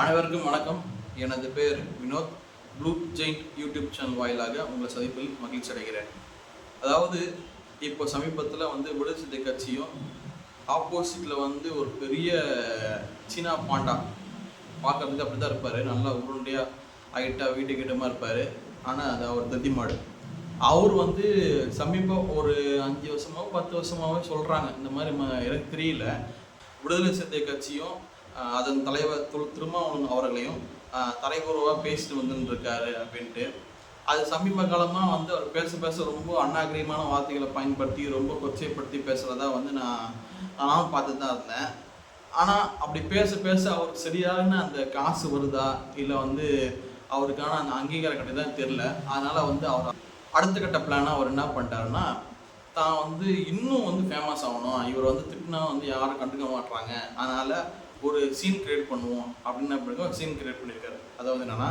அனைவருக்கும் வணக்கம். எனது பேர் Vinoth. Blue giant YouTube channel வாயிலாக உங்களை சந்திப்பில் மகிழ்ச்சி அடைகிறேன். அதாவது இப்போ சமீபத்தில் வந்து விடுதலை கட்சியும் ஆப்போசிட்டில் வந்து ஒரு பெரிய சீனா பாண்டா பார்க்கறதுக்கு அப்படி தான் இருப்பார். நல்லா உருண்டையாக ஹைட்டாக வீட்டு கிட்டமாக இருப்பார். ஆனால் அது அவர் தத்திமாடு அவர் வந்து சமீபம் ஒரு அஞ்சு வருஷமாவோ பத்து வருஷமாகவும் சொல்கிறாங்க இந்த மாதிரி எனக்கு தெரியல. விடுதலை சிறுத்தை கட்சியும் அதன் தலைவர் துல் திருமாவளவன் அவர்களையும் தலைபூர்வமாக பேசிட்டு வந்துருக்காரு அப்படின்ட்டு. அது சமீப காலமாக வந்து அவர் பேச பேச ரொம்ப அநாகரிகமான வார்த்தைகளை பயன்படுத்தி ரொம்ப கொச்சைப்படுத்தி பேசுகிறதா வந்து நான் நானும் பார்த்துட்டு தான் இருந்தேன். ஆனால் அப்படி பேச பேச அவருக்கு சரியான அந்த காசு வருதா? இல்லை வந்து அவருக்கான அந்த அங்கீகாரம் கிடையாது தெரில அதனால் வந்து அவர் அடுத்த கட்ட பிளானாக அவர் என்ன பண்ணிட்டாருன்னா தான் வந்து இன்னும் வந்து ஃபேமஸ் ஆகணும். இவர் வந்து திட்டினா வந்து யாரும் கண்டுக்க மாட்றாங்க. அதனால் ஒரு சீன் கிரியேட் பண்ணுவோம் அப்படின்னு அப்படிங்க ஒரு சீன் கிரியேட் பண்ணியிருக்காரு. அதாவது என்னன்னா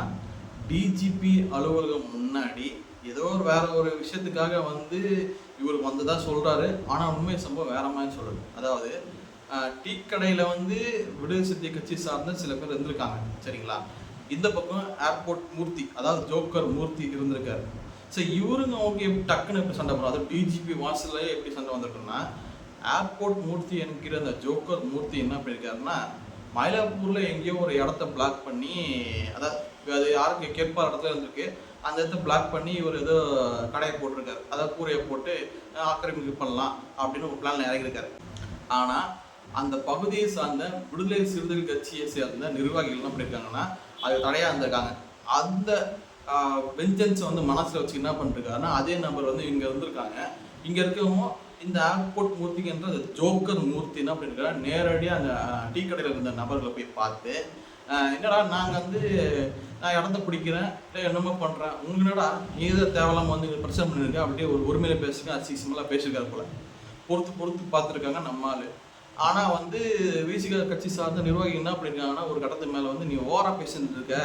டிஜிபி அலுவலகம் முன்னாடி ஏதோ ஒரு வேற ஒரு விஷயத்துக்காக வந்து இவர் வந்ததா சொல்றாரு. ஆனால் உண்மை சம்பவம் வேற மாதிரி சொல்றாரு அதாவது டீ கடையில் வந்து விடுதலை சிறுத்தை கட்சி சார்ந்த சில பேர் இருந்திருக்காங்க. சரிங்களா? இந்த பக்கம் ஏர்போர்ட் மூர்த்தி அதாவது ஜோக்கர் மூர்த்தி இருந்திருக்காரு. ஸோ இவருங்க ஓகே டக்குன்னு எப்படி சண்டை போகிறோம் அதாவது டிஜிபி வாசல்லையே எப்படி சண்டை வந்திருக்குன்னா ஏர்போர்ட் மூர்த்தி என்கிற அந்த ஜோக்கர் மூர்த்தி என்ன பண்ணியிருக்காருன்னா மயிலாப்பூர்ல எங்கேயோ ஒரு இடத்த பிளாக் பண்ணி அதாவது அது யாருக்கு கேட்பார் இடத்துல இருந்திருக்கு. அந்த இடத்த பிளாக் பண்ணி இவர் ஏதோ கடையை போட்டிருக்காரு. அதாவது கூரையை போட்டு ஆக்கிரமிப்பு பண்ணலாம் அப்படின்னு ஒரு பிளான் இறங்கியிருக்காரு. ஆனா அந்த பகுதியை சார்ந்த விடுதலை சிறுத்தைகள் கட்சியை சேர்ந்த நிர்வாகிகள் என்ன இருக்காங்கன்னா அது தடையா இருந்திருக்காங்க. அந்த வெஞ்சன்ஸை வந்து மனசுல வச்சு என்ன பண்ணிருக்காருன்னா அதே நபர் வந்து இங்க இருந்திருக்காங்க. இங்க இருக்கவும் இந்த ஏர்போர்ட் மூர்த்திக்குன்ற அந்த ஜோக்கர் மூர்த்தி என்ன நேரடியாக அந்த டீ கடையில் இருந்த நபர்களை போய் பார்த்து என்னடா நாங்கள் வந்து நான் இடத்த பிடிக்கிறேன் இல்லை என்னமோ பண்ணுறேன் உங்களடா என்னடா நீ இதை தேவையில்லாம வந்து பிரச்சனை பண்ணிருக்க? அப்படியே ஒரு உரிமையில பேசுங்க அசிசமெல்லாம் பேசியிருக்காரு போல. பொறுத்து பொறுத்து பார்த்துருக்காங்க நம்ம ஆனால் வந்து விசிக கட்சி சார்ந்த நிர்வாகி என்ன பண்ணிருக்காங்கன்னா ஒரு கட்டத்து மேலே வந்து நீ ஓரா பேசிட்டு இருக்க.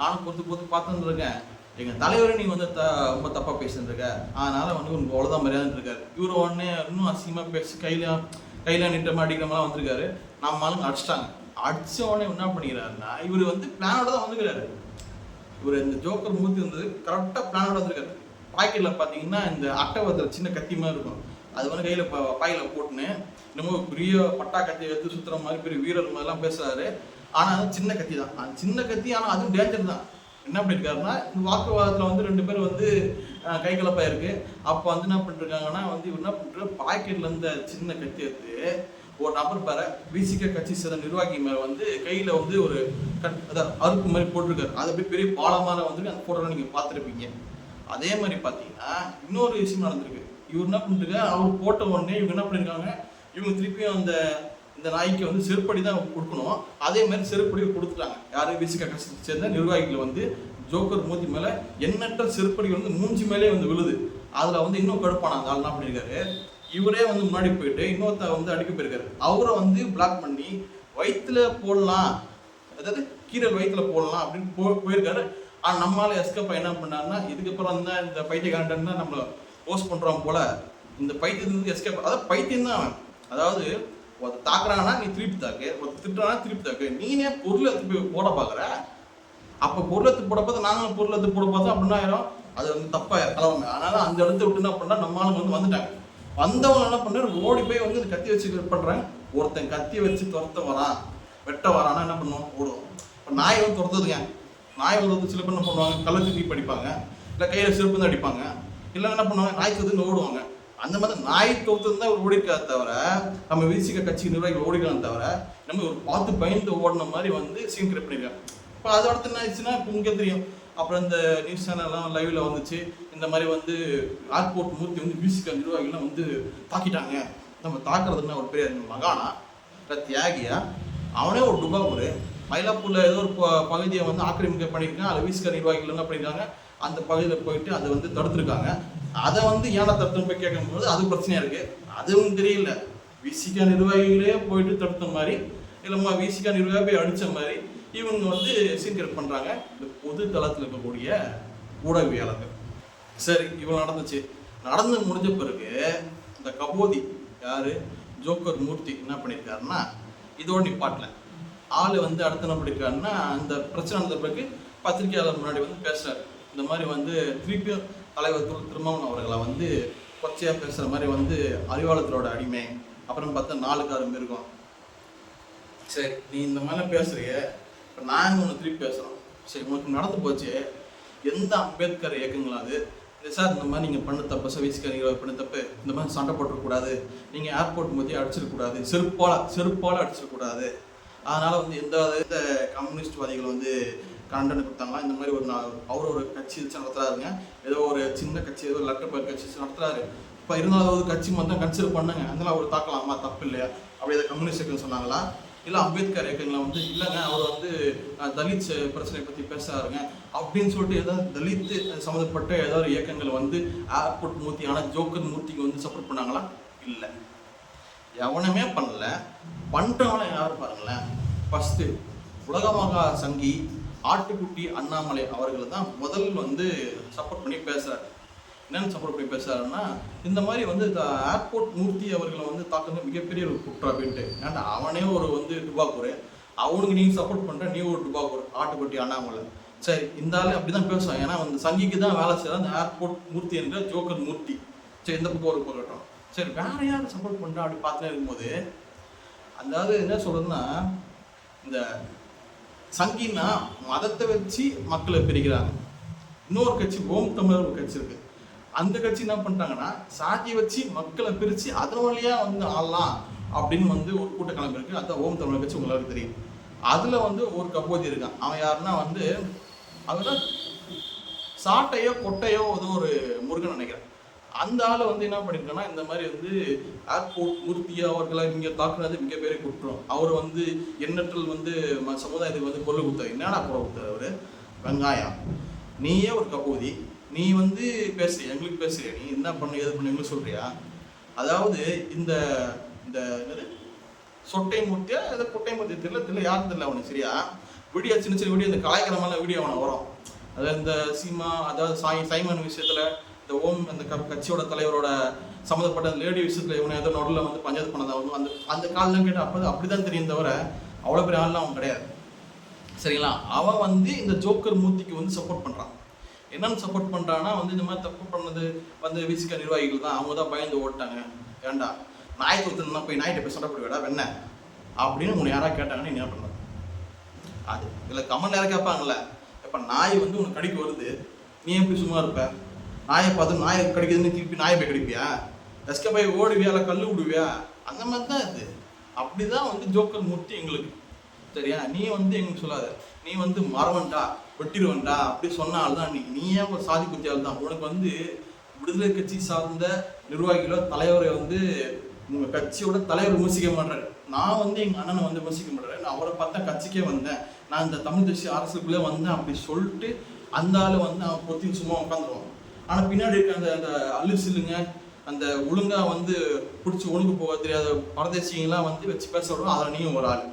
நானும் பொறுத்து பொறுத்து பார்த்துட்டு இருக்கேன். எங்க தலைவரை நீ வந்து த ரொம்ப தப்பாக பேசிட்டு இருக்க அதனால வந்து உங்களுக்கு அவ்வளோதான் மரியாதை இருக்காரு இவரு உடனே இன்னும் அசிங்கமாக பேசி கையில் கையில் நின்ற அடிக்கிற மாதிரி வந்திருக்காரு. நம்ம ஆளுங்க அடிச்சிட்டாங்க. அடிச்ச உடனே என்ன பண்ணிக்கிறாருன்னா இவர் வந்து பிளானோட தான் வந்துக்கிறாரு இவர் இந்த ஜோக்கர் மூர்த்தி வந்தது கரெக்டாக பிளானோட வந்திருக்காரு. பாக்கெட்டில் பார்த்தீங்கன்னா இந்த அட்டை அட்டவத்தில் சின்ன கத்தி மாதிரி இருக்கும். அது வந்து கையில் பாயில் போட்டுன்னு ரொம்ப பெரிய பட்டா கத்தி எடுத்து சுற்றுற மாதிரி பெரிய வீரர் மாதிரிலாம் பேசுறாரு. ஆனால் அது சின்ன கத்தி தான் அந்த சின்ன கத்தி ஆனால் அதுவும் டேஞ்சர் தான். என்ன பண்ணியிருக்காருன்னா வாக்குவாதத்தில் வந்து ரெண்டு பேர் வந்து கை கலப்பா இருக்கு அப்போ வந்து என்ன பண்ணிருக்காங்கன்னா வந்து இவர் என்ன பண்ணுறாரு பாக்கெட்ல இருந்த சின்ன கத்தி எடுத்து ஒரு நபர் பேர பிசிக கட்சி சேர்ந்த நிர்வாகி மேலே வந்து கையில் வந்து ஒரு கட் அதாவது அறுப்பு மாதிரி போட்டிருக்காரு. அது அப்படியே பெரிய பாலமாக வந்து அந்த போட்டோல நீங்கள் பார்த்துருப்பீங்க. அதே மாதிரி பார்த்தீங்கன்னா இன்னொரு விஷயம் நடந்திருக்கு. இவர் என்ன பண்ணிருக்காரு? அவர் போட்ட உடனே இவங்க என்ன பண்ணியிருக்காங்க இவங்க திருப்பியும் அந்த இந்த நாய்க்கு வந்து செருப்படி தான் கொடுக்கணும். அதே மாதிரி செருப்படி கொடுத்துட்டாங்க. யாரும் விசிக கட்சி சேர்ந்த நிர்வாகிகள் வந்து ஜோக்கர் மூஞ்சி மேலே எண்ணற்ற செருப்படி வந்து மூஞ்சி மேலே வந்து விழுது. அதில் வந்து இன்னும் கடுப்பான அந்த ஆள் என்ன இவரே வந்து முன்னாடி போயிட்டு இன்னொருத்த வந்து அடிக்க போயிருக்காரு. அவரை வந்து பிளாக் பண்ணி வயிற்றுல போடலாம். அதாவது கீரல் வயிற்றுல போடலாம் அப்படின்னு போ போயிருக்காரு. ஆனால் நம்மளால எஸ்கப்பா என்ன பண்ணாருன்னா இதுக்கப்புறம் தான் இந்த பைத்தியக்காரன் தான் நம்மளை போஸ்ட் பண்ணுறோம் போல. இந்த பைத்தியத்துலேருந்து எஸ்கேப் அதாவது பைத்தியம் தான் அவன். அதாவது ஒருத்த தாக்குறாங்கன்னா நீ திருப்பி தாக்கு ஒருத்த திட்டுறானா திருப்பி தாக்கு. நீனே பொருளை எடுத்து போய் போட பார்க்குற அப்போ பொருளை எடுத்து போட பார்த்து நாங்களும் பொருள் எடுத்து போட பார்த்தோம் அப்படின்னா ஆயிரும்? அது வந்து தப்பாக கலவங்க அதனால அந்த இடத்த விட்டு என்ன பண்ணால் நம்ம ஆளுங்க வந்து வந்துட்டாங்க. வந்தவங்க என்ன பண்றாரு ஓடி போய் வந்து இந்த கத்தி வச்சு கட் ஒருத்தன் கத்தி வச்சு துரத்த வரான் வெட்ட வரான்னா என்ன பண்ணுவோம் ஓடுவோம் இப்போ நாய் வந்து துரத்துதுங்க. நாய் வந்து சில பேர் என்ன பண்ணுவாங்க? கள்ள தூக்கி படிப்பாங்க. இல்லை கையில் சிறப்பு தான் அடிப்பாங்க. இல்லை என்ன பண்ணுவாங்க? நாய் துரத்துன்னு ஓடுவாங்க அந்த மாதிரி நாய் துரத்துன்னு தான் ஒரு தவிர நம்ம விசிக கட்சி நிர்வாகிகள் ஓடிக்கலாம் தவிர நம்ம ஒரு பார்த்து பயந்து ஓடின மாதிரி வந்து சீன் கிரியேட் பண்ணிருக்காங்க இப்போ அதை அடுத்து என்ன ஆயிடுச்சுன்னா இப்போ உங்களுக்கே தெரியும். அப்புறம் இந்த நியூஸ் சேனல்லாம் லைவில் வந்துச்சு. இந்த மாதிரி வந்து ஏர்போர்ட் மூர்த்தி வந்து மியூசிக்கல் நிர்வாகிகள்லாம் வந்து தாக்கிட்டாங்க. நம்ம தாக்குறதுன்னா ஒரு பெரிய மகானா? தியாகியா? அவனே ஒரு டுபாகூர். மயிலாப்பூரில் ஏதோ ஒரு ப- பகுதியை வந்து ஆக்கிரமிக்க பண்ணியிருக்கான். அதில் விசிக நிர்வாகிகள் என்ன பண்ணியிருக்காங்க அந்த பகுதியில் போயிட்டு அதை வந்து தடுத்துருக்காங்க. அதை வந்து ஏன்னா தடுத்துன்னு போய் கேட்கும்போது அது பிரச்சனையா இருக்கு. அதுவும் தெரியல. விசிகா நிர்வாகிகளே போயிட்டு தடுத்த மாதிரி இல்லைம்மா விசிகா நிர்வாகி போய் அடித்த மாதிரி இவங்க வந்து சீன்கிரேட் பண்றாங்க. இந்த பொது தளத்தில் இருக்கக்கூடிய ஊடகவியாளர்கள் சரி இவன் நடந்துச்சு. நடந்து முடிஞ்ச பிறகு இந்த கபோதி யாரு? ஜோக்கர் மூர்த்தி என்ன பண்ணியிருக்காருன்னா இதோட நிப்பாட்டல. ஆள் வந்து அடுத்த என்ன பண்ணியிருக்காருன்னா அந்த பிரச்சனை நடந்த பிறகு பத்திரிகையாளர் முன்னாடி வந்து பேசுறாரு. இந்த மாதிரி வந்து திருப்பியும் தலைவர் திரு திருமாவளவன் அவர்களை வந்து கொச்சையாக பேசுகிற மாதிரி வந்து அறிவாளத்தோட அடிமை. அப்புறம் பார்த்தா நாலுக்காரும் மிருகம். சரி நீ இந்த மாதிரிலாம் பேசுறிய இப்போ நாங்கள் ஒன்று திருப்பி பேசுகிறோம் சரி உங்களுக்கு நடந்து போச்சு. எந்த அம்பேத்கர் இயக்கங்களா அது? சார் இந்த மாதிரி நீங்கள் பண்ண தப்பு சவிஸ்கரிகளை பண்ண தப்பு இந்த மாதிரி சண்டை போட்டுறக்கூடாது நீங்கள் ஏர்போர்ட் மத்தியே அடிச்சிடக்கூடாது செருப்பால் செருப்பால் அடிச்சிடக்கூடாது அதனால் வந்து எந்த இந்த கம்யூனிஸ்ட்வாதிகள் வந்து கண்டனம் கொடுத்தாங்களா? இந்த மாதிரி ஒரு அவர் ஒரு கட்சி வச்சு நடத்துறாருங்க. ஏதோ ஒரு சின்ன கட்சி ஏதோ லெட்டர் பேர் கட்சி வச்சு நடத்துறாரு. இப்போ இருந்தாலும் கட்சி மட்டும் கன்சிடர் பண்ணுங்க. அதனால அவர் தாக்கலாமா? தப்பு இல்லையா? அப்படி இதை கம்யூனிஸ்ட் சொன்னாங்களா? இல்லை அம்பேத்கர் இயக்கங்களை வந்து இல்லைங்க. அவர் வந்து தலித் ச- பிரச்சனை பற்றி பேசுறாருங்க. அப்படின்னு சொல்லிட்டு ஏதாவது தலித் சம்மந்தப்பட்ட ஏதாவது இயக்கங்கள் வந்து ஏர்போர்ட் மூர்த்தியான ஜோக்கர் மூர்த்திக்கு வந்து சப்போர்ட் பண்ணாங்களா? இல்லை. எவனுமே பண்ணல. பண்ணுறவன யார் பாருங்களேன். ஃபஸ்ட்டு உலகமாக சங்கி ஆட்டுக்குட்டி அண்ணாமலை அவர்கள் தான் முதல் வந்து சப்போர்ட் பண்ணி பேசுகிறார் என்னென்னு சப்போர்ட் பண்ணி பேசுகிறாருன்னா இந்த மாதிரி வந்து இந்த ஏர்போர்ட் மூர்த்தி அவர்களை வந்து தாக்குறது மிகப்பெரிய ஒரு குற்றம் அப்படின்ட்டு ஏன்னா அவனே ஒரு வந்து டுபாக்கூர் அவனுக்கு நீங்கள் சப்போர்ட் பண்ணுற நீ ஒரு டுபாக்கூர் ஆட்டுக்குட்டி அண்ணாமலை. சரி இந்த அப்படி தான் பேசுவான் ஏன்னா வந்து சங்கிக்கு தான் வேலை செய்கிற அந்த ஏர்போர்ட் மூர்த்தி என்கிற ஜோக்கர் மூர்த்தி. சரி இந்த பக்கம் ஒரு போகட்டும். சரி வேற யார் சப்போர்ட் பண்ணுறா அப்படி பார்த்துட்டே இருக்கும்போது அதாவது என்ன சொல்கிறதுன்னா இந்த சங்கின்னா மதத்தை வச்சு மக்களை பிரிக்கிறாங்க. இன்னொரு கட்சி ஓம் தமிழர் ஒரு கட்சி இருக்கு. அந்த கட்சி என்ன பண்ணிட்டாங்கன்னா சாதியை வச்சு மக்களை பிரித்து அதன் வழியாக வந்து ஆளலாம் அப்படின்னு வந்து ஒரு கூட்ட கிளம்பி இருக்கு. அந்த ஓம் தமிழர் கட்சி உங்களுக்கு தெரியும். அதில் வந்து ஒரு கபோதி இருக்கான். அவன் யாருன்னா வந்து அவன் சாட்டையோ கொட்டையோ ஏதோ ஒரு முருகன் நினைக்கிறான். அந்த ஆளை வந்து என்ன பண்ணிருக்கான்னா இந்த மாதிரி வந்து ஏர்போர்ட் மூர்த்தி அவர்களை இங்கே தாக்குனது மிகப்பெரிய குற்றம் அவர் வந்து எண்ணற்றல் வந்து சமுதாயத்துக்கு வந்து கொள்ளு கொடுத்தாரு. என்னடா பொருள் கொடுத்தாரு அவர்? வெங்காயம் நீயே ஒரு கபோதி. நீ வந்து பேசுறிய? எங்களுக்கு பேசுறியா? நீ என்ன பண்ண எது பண்ண எங்களுக்கு சொல்றியா? அதாவது இந்த இந்த என்னது? சொட்டை மூர்த்தியா? ஏதோ கொட்டை மூர்த்தி? தெரியல தெரியல. யாரும் தெரியல அவனுக்கு சரியா? வீடியோ சின்ன சின்ன வீடியோ இந்த கலாய்க்கிற விடிய வீடியோ அவனை வரும். அதாவது இந்த சீமா அதாவது சாய் சைமன் விஷயத்துல இந்த ஓம் அந்த க- கட்சியோட தலைவரோட சம்மந்தப்பட்ட அந்த லேடி விஷயத்தில் இவனை ஏதோ நடுவில் வந்து பஞ்சாயத்து பண்ணதாக வந்து அந்த அந்த காலெலாம் கேட்டால் அப்போ அப்படிதான் தெரியும் தவிர அவ்வளோ பெரிய ஆள்லாம் அவன் கிடையாது. சரிங்களா? அவன் வந்து இந்த ஜோக்கர் மூர்த்திக்கு வந்து சப்போர்ட் பண்ணுறான் என்னென்னு சப்போர்ட் பண்ணுறான்னா வந்து இந்த மாதிரி தப்பு பண்ணது வந்து விசிக நிர்வாகிகள் தான் அவங்க தான் பயந்து ஓட்டாங்க ஏன்டா நாய் தொத்துனா போய் நாய்கிட்ட போய் சண்டை போடுவேடா வெண்ண? அப்படின்னு உன்னை யாராவது கேட்டாங்கன்னு நீ என்ன பண்ண அது இதில் கமல் நேரம் கேட்பாங்கல்ல? இப்போ நாய் வந்து உனக்கு கடிக்கு வருது நீ எப்படி சும்மா இருப்ப? நாயை பார்த்து நாயை கிடைக்குதுன்னு திருப்பி நாயை போய் கிடைப்பியா? எஸ்கே போய் ஓடுவியா இல்லை கல் விடுவியா? அந்த மாதிரி தான் இது. அப்படி தான் வந்து ஜோக்கர் மூர்த்தி எங்களுக்கு. சரியா? நீ வந்து எங்களுக்கு சொல்லாத. நீ வந்து மரவன்டா வெட்டிடுவன்டா அப்படி சொன்னால் தான் நீ நீயே ஒரு சாதி குத்தியால் தான் உனக்கு வந்து விடுதலை கட்சி சார்ந்த நிர்வாகிகளோ தலைவரை வந்து உங்கள் கட்சியோட தலைவர் விமர்சிக்க மாட்டாரு. நான் வந்து எங்கள் அண்ணனை வந்து விமர்சிக்க மாட்டேன் நான் அவரை பார்த்தா கட்சிக்கே வந்தேன். நான் இந்த தமிழ் தேசிய அரசுக்குள்ளே வந்தேன் அப்படி சொல்லிட்டு அந்த ஆள் வந்து அவன் பொத்தி சும்மா உட்காந்துருவான். ஆனால் பின்னாடி இருக்க அந்த அந்த அல்லு அந்த ஒழுங்கா வந்து பிடிச்சி ஒழுங்கு போக தெரியாத பரதேசிங்கெல்லாம் வந்து வச்சு பேச விடுவோம் அதில் நீயும் ஒரு ஆள்.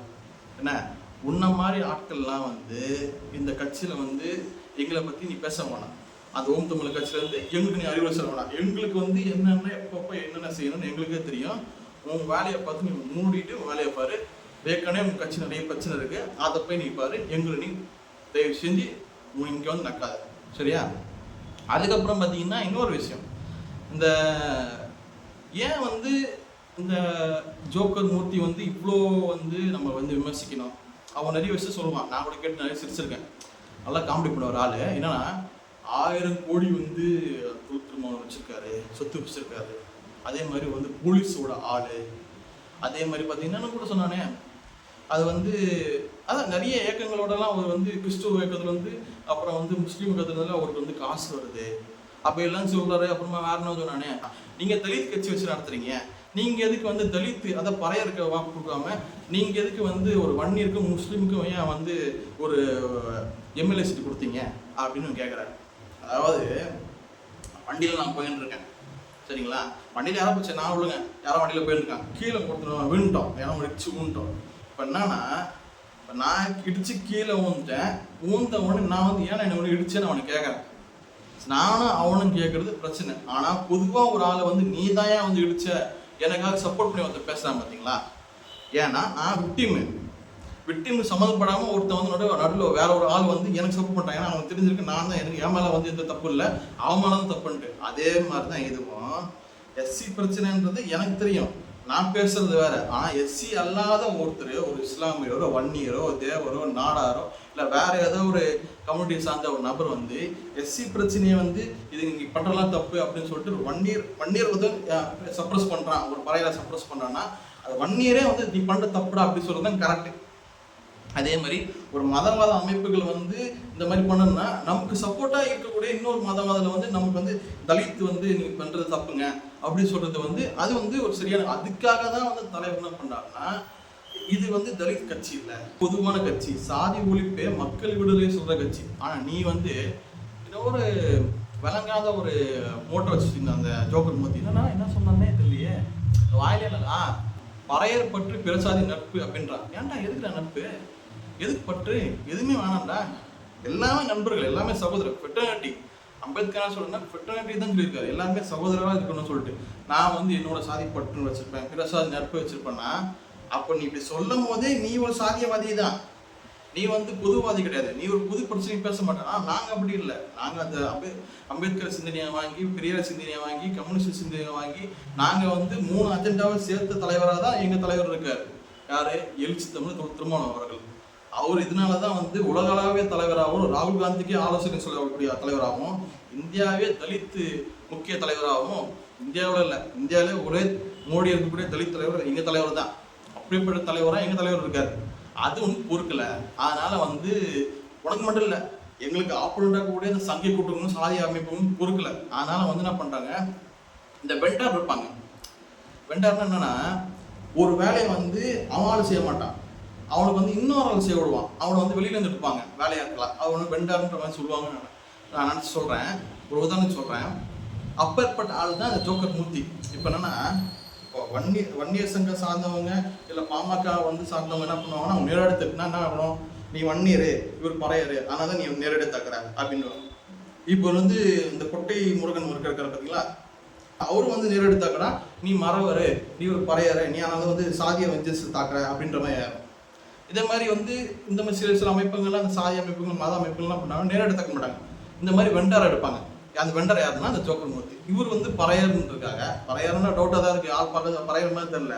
என்ன? உன்ன மாதிரி ஆட்கள்லாம் வந்து இந்த கட்சியில் வந்து எங்களை பற்றி நீ பேச வேணாம். அந்த ஓம் தமிழ் கட்சியிலேருந்து எங்களுக்கு நீ அறிவுரை சொல்ல வேணாம். எங்களுக்கு வந்து என்னென்ன எப்பப்போ என்னென்ன செய்யணும்னு எங்களுக்கே தெரியும். உன் வேலையை பார்த்து நீ மூடிட்டு வேலையை பாரு. ஏற்கனவே உங்கள் கட்சி நிறைய பிரச்சனை இருக்குது அதை போய் நீ பாரு. எங்களை நீ தயவு செஞ்சு உன் இங்கே வந்து நக்காது. சரியா? அதுக்கப்புறம் பார்த்தீங்கன்னா இன்னொரு விஷயம். இந்த ஏன் வந்து இந்த ஜோக்கர் மூர்த்தி வந்து இவ்வளோ வந்து நம்ம வந்து விமர்சிக்கணும்? அவன் நிறைய விஷயம் சொல்லுவான். நான் கூட கேட்டு நிறைய சிரிச்சிருக்கேன். நல்லா காமெடி பண்ண ஒரு ஆள். என்னன்னா ஆயிரம் கோடி வந்து திருமணம் வச்சிருக்காரு. சொத்து வச்சிருக்காரு. அதே மாதிரி வந்து போலீஸோட ஆள். அதே மாதிரி பார்த்தீங்கன்னா கூட சொன்னானே அது வந்து அதான் நிறைய இயக்கங்களோடலாம் அவர் வந்து கிறிஸ்துவ இயக்கத்தில் வந்து அப்புறம் வந்து முஸ்லீம் இயக்கத்துல அவருக்கு வந்து காசு வருது. அப்போ எல்லாம் சொல்கிறாரு அப்புறமா வேற என்ன சொன்னானே? நீங்கள் தலித் கட்சி வச்சு நடத்துறீங்க. நீங்கள் எதுக்கு வந்து தலித்து அதை பறையறுக்க வாக்கு கொடுக்காம நீங்கள் எதுக்கு வந்து ஒரு வன்னியருக்கும் முஸ்லீமுக்கும் ஏன் வந்து ஒரு எம்எல்ஏ சீட் கொடுத்தீங்க? அப்படின்னு கேட்குறாரு அதாவது வண்டியில் நான் போயின்னு இருக்கேன். சரிங்களா? வண்டியில் யாரோ போச்சு நான் விழுங்க யாரோ வண்டியில் போயிருக்கான் கீழே கொடுத்துருவோம் விழுந்துட்டோம் யாரோ இடிச்சு விழுந்துட்டோம் இப்போ என்னன்னா இப்போ நான் இடிச்சு கீழே ஊந்துட்டேன் ஊந்த உடனே நான் வந்து ஏன்னா என்ன இடிச்சேன்னு அவனை கேட்குறேன் நானும் அவனும் கேட்கறது பிரச்சனை. ஆனால் பொதுவாக ஒரு ஆளை வந்து நீ தான் ஏன் வந்து இடிச்ச? எனக்காக சப்போர்ட் பண்ணி ஒருத்தர் பேசுறான் பார்த்தீங்களா ஏன்னா நான் விக்டிமு விட்டிமு சம்மந்தப்படாமல் ஒருத்தன் வந்து நடுவில் நடுவில் வேற ஒரு ஆள் வந்து எனக்கு சப்போர்ட் பண்றான். ஏன்னா அவனுக்கு தெரிஞ்சிருக்கு நான் தான் எனக்கு என் மேலே வந்து எந்த தப்பு இல்லை. அவன் மேலே தான் தப்புன்ட்டு அதே மாதிரி தான் இதுவும். எஸ்சி பிரச்சனைன்றது எனக்கு தெரியும். நான் பேசுறது வேற. ஆனா எஸ்சி அல்லாத ஒருத்தர் ஒரு இஸ்லாமியரோ வன்னியரோ தேவரோ நாடாரோ இல்ல வேற ஏதோ ஒரு கம்யூனிட்டி சார்ந்த ஒரு நபர் வந்து எஸ்சி பிரச்சனையை வந்து இது நீங்க பண்றலாம் தப்பு அப்படின்னு சொல்லிட்டு ஒரு வன்னியர் வன்னியர் வந்து சப்ரஸ் பண்றான். ஒரு பறையில சப்ரஸ் பண்றான்னா அது வன்னியரே வந்து நீ பண்ற தப்புடா அப்படின்னு சொல்றது தான் கரெக்ட் அதே மாதிரி ஒரு மதவாத அமைப்புகள் வந்து இந்த மாதிரி பண்ணணும்னா நமக்கு சப்போர்ட்டா இருக்கக்கூடிய இன்னொரு மதவாதில் வந்து நமக்கு வந்து தலித் வந்து நீங்க பண்றது தப்புங்க. அப்படின்னு சொல்றது வந்து அது வந்து ஒரு சரியான அதுக்காக தான் வந்து தலைவர் என்ன பண்றாருன்னா இது வந்து தலித் கட்சி இல்லை பொதுவான கட்சி சாதி ஒழிப்பே மக்கள் விடுதலை சொல்ற கட்சி. ஆனா நீ வந்து ஒரு விளங்காத ஒரு மோட்டர் வச்சுருந்த அந்த ஜோக்கர் மூர்த்தி என்னன்னா என்ன சொன்னானே தெரியலையே. வாயிலே இல்ல பறையர் பற்று பிறசாதி நட்பு அப்படின்றான் ஏன்டா எதுக்குடா நட்பு? எதுக்கு பற்று? எதுவுமே வேணாம்டா. எல்லாமே நண்பர்கள் எல்லாமே சகோதரர் பெட்டர்னிட்டி அம்பேத்கராக சொல்லணும்னா ஃபெட்டர்னிட்டி தான் சொல்லியிருக்காரு. எல்லாமே சகோதரராக இருக்கணும்னு சொல்லிட்டு. நான் வந்து என்னோட சாதி பற்றுன்னு வச்சிருப்பேன். பிறசாதி நட்பு வச்சிருப்பேன்னா அப்போ நீ இப்படி சொல்லும் போதே நீ ஒரு சாதியவாதி தான். நீ வந்து பொதுவாதி கிடையாது. நீ ஒரு புது பிரச்சனை பேச மாட்டேன். ஆனால் நாங்கள் அப்படி இல்லை. நாங்கள் அந்த அம்பே அம்பேத்கர் சிந்தனையை வாங்கி பெரியார் சிந்தனையை வாங்கி கம்யூனிஸ்ட் சிந்தனையை வாங்கி நாங்கள் வந்து மூணு அஜெண்டாவை சேர்த்த தலைவராக தான் எங்கள் தலைவர் இருக்கார். யார்? எழுச்சி தமிழ் திருமணம் திருமாவளவன் அவர்கள். அவர் இதனால தான் வந்து உலகளாவிய தலைவராகவும் ராகுல் காந்திக்கே ஆலோசனை சொல்லக்கூடிய தலைவராகவும் இந்தியாவே தலித்து முக்கிய தலைவராகவும் இந்தியாவில் இல்லை இந்தியாவிலே ஒரே மோடி இருக்கக்கூடிய தலித் தலைவர் எங்கள் தலைவர் தான் அப்படிப்பட்ட தலைவராக எங்கள் தலைவர் இருக்கார்? அது வந்து பொறுக்கல. அதனால் வந்து உனக்கு மட்டும் இல்லை எங்களுக்கு ஆப்போனண்டா கூட இந்த சங்கி கூட்டங்களும் சாதி அமைப்பும் பொறுக்கல. அதனால் வந்து என்ன பண்ணுறாங்க இந்த வெண்டார் இருப்பாங்க. வெண்டார்னா என்னென்னா ஒரு வேலையை வந்து அவனால செய்ய மாட்டான். அவனுக்கு வந்து இன்னொரு ஆள் செய்ய விடுவான் அவனை வந்து வெளியில இருந்து எடுப்பாங்க. வேலையா இருக்கலாம் அவனு வெண்டார்ன்ற மாதிரி சொல்லுவாங்க. நான் நினச்சி சொல்கிறேன் ஒரு உதாரணம் சொல்கிறேன் அப்பேற்பட்ட ஆள் தான் அந்த ஜோக்கர் மூர்த்தி. இப்போ என்னன்னா இப்போ வன்னிய வன்னியர் சங்கம் சார்ந்தவங்க இல்லை பாமக வந்து சார்ந்தவங்க என்ன பண்ணுவாங்கன்னா அவங்க நேரடி என்ன ஆகணும்? நீ வன்னியரு இவர் பறையரு. ஆனால் தான் நீ நேரடி தக்கிற அப்படின்னு இப்போ வந்து இந்த கொட்டை முருகன் இருக்க இருக்கிற பார்த்தீங்களா அவர் வந்து நேரடி தாக்குறா நீ மறவரு. நீ ஒரு பறையரு. நீ ஆனால் வந்து சாதிய வஞ்சஸ் தாக்குற அப்படின்ற மாதிரி இதே மாதிரி வந்து இந்த மாதிரி சில சில அமைப்புகள்லாம் அந்த சாதி அமைப்புகள் மத அமைப்புகள்லாம் பண்ணாலும் நேரம் எடுத்துக்க மாட்டாங்க. இந்த மாதிரி வெண்டார் எடுப்பாங்க. அந்த வெண்டர் யாருன்னா அந்த ஜோக்கர் மூர்த்தி. இவர் வந்து பறையர்னு இருக்காங்க பறையர்னா டவுட்டாக தான் இருக்கு. ஆள் பார்க்க பறையர் மாதிரி தெரில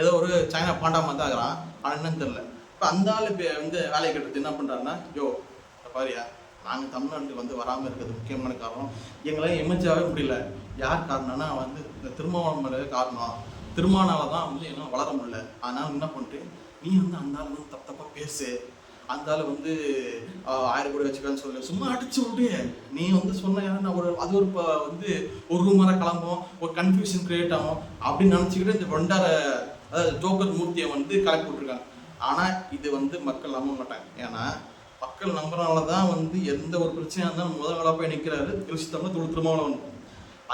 ஏதோ ஒரு சைனா பாண்டா மாதிரி தான் இருக்கிறான். ஆனால் என்னன்னு தெரில இப்போ அந்த ஆள் இப்போ வந்து வேலையை கட்டுறது என்ன பண்ணுறாருன்னா யோ பாரியா நாங்கள் தமிழ்நாட்டுக்கு வந்து வராமல் இருக்கிறது முக்கியமான காரணம். எங்களால் எமர்ஜாவே முடியல. யார் காரணம்னா வந்து இந்த திருமாவளம் காரணம். திருமானால தான் வந்து இன்னும் வளர முடியல. அதனால என்ன பண்ணிட்டு நீ வந்து அந்த ஆள் வந்து தப்பு தப்பாக பேசு. அந்த ஆள் வந்து ஆயிரம் கோடி வச்சுக்கான்னு சொல்லு. சும்மா அடிச்சு விட்டு நீ வந்து சொன்ன நான் ஒரு அது ஒரு இப்போ வந்து ஒரு ரூமராக கிளம்பும் ஒரு கன்ஃபியூஷன் கிரியேட் ஆகும் அப்படின்னு நினச்சிக்கிட்டு இந்த வண்டார அதாவது ஜோக்கர் மூர்த்தியை வந்து கலக்கி விட்டுருக்காங்க ஆனால் இது வந்து மக்கள் நம்ப மாட்டாங்க. ஏன்னா மக்கள் நம்புறனால தான் வந்து எந்த ஒரு பிரச்சனையாக இருந்தாலும் முதல் ஆளாக போய் நிற்கிறாரு திருச்சி தமிழ் தொழில் வந்து.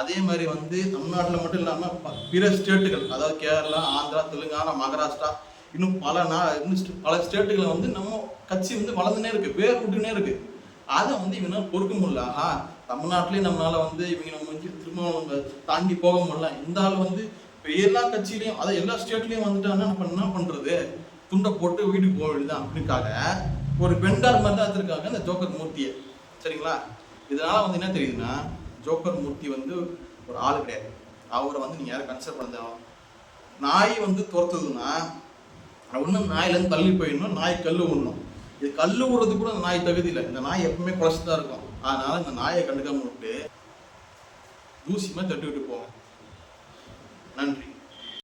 அதே மாதிரி வந்து தமிழ்நாட்டில் மட்டும் இல்லாமல் பிற ஸ்டேட்டுகள் அதாவது கேரளா ஆந்திரா தெலுங்கானா மகாராஷ்டிரா இன்னும் பல நா இன்னும் பல ஸ்டேட்டுகளை வந்து நம்ம கட்சி வந்து வளர்ந்துனே இருக்கு வேர் விட்டுனே இருக்கு. அதை வந்து இவங்க பொறுக்க முடியல. ஆஹா தமிழ்நாட்டிலே நம்மளால வந்து இவங்க நம்ம வந்து திரும்ப தாண்டி போக முடியல. இந்த ஆள் வந்து இப்போ எல்லா கட்சியிலையும் அதை எல்லா ஸ்டேட்லேயும் வந்துட்டாங்கன்னா நம்ம என்ன பண்ணுறது துண்டை போட்டு வீட்டுக்கு போக வேண்டியதான் அப்படின்னுக்காக ஒரு பெண்டார் மாதிரி தான் எடுத்திருக்காங்க இந்த ஜோக்கர் மூர்த்தியை. சரிங்களா? இதனால் வந்து என்ன தெரியுதுன்னா ஜோக்கர் மூர்த்தி வந்து ஒரு ஆள் கிடையாது. அவரை வந்து நீங்கள் யாரும் கன்சிடர் பண்ண நாய் வந்து துரத்துதுன்னா ஒன்றும் நாயிலேருந்து தள்ளி போயிடணும் நாய் கல் விடணும் இது கல் விடுறது கூட அந்த நாய் தகுதி இல்லை. இந்த நாய் எப்பவுமே குழச்சி தான் இருக்கும். அதனால இந்த நாயை கண்டுக்காம விட்டு தூசியமாக தட்டி விட்டு போவோம் நன்றி.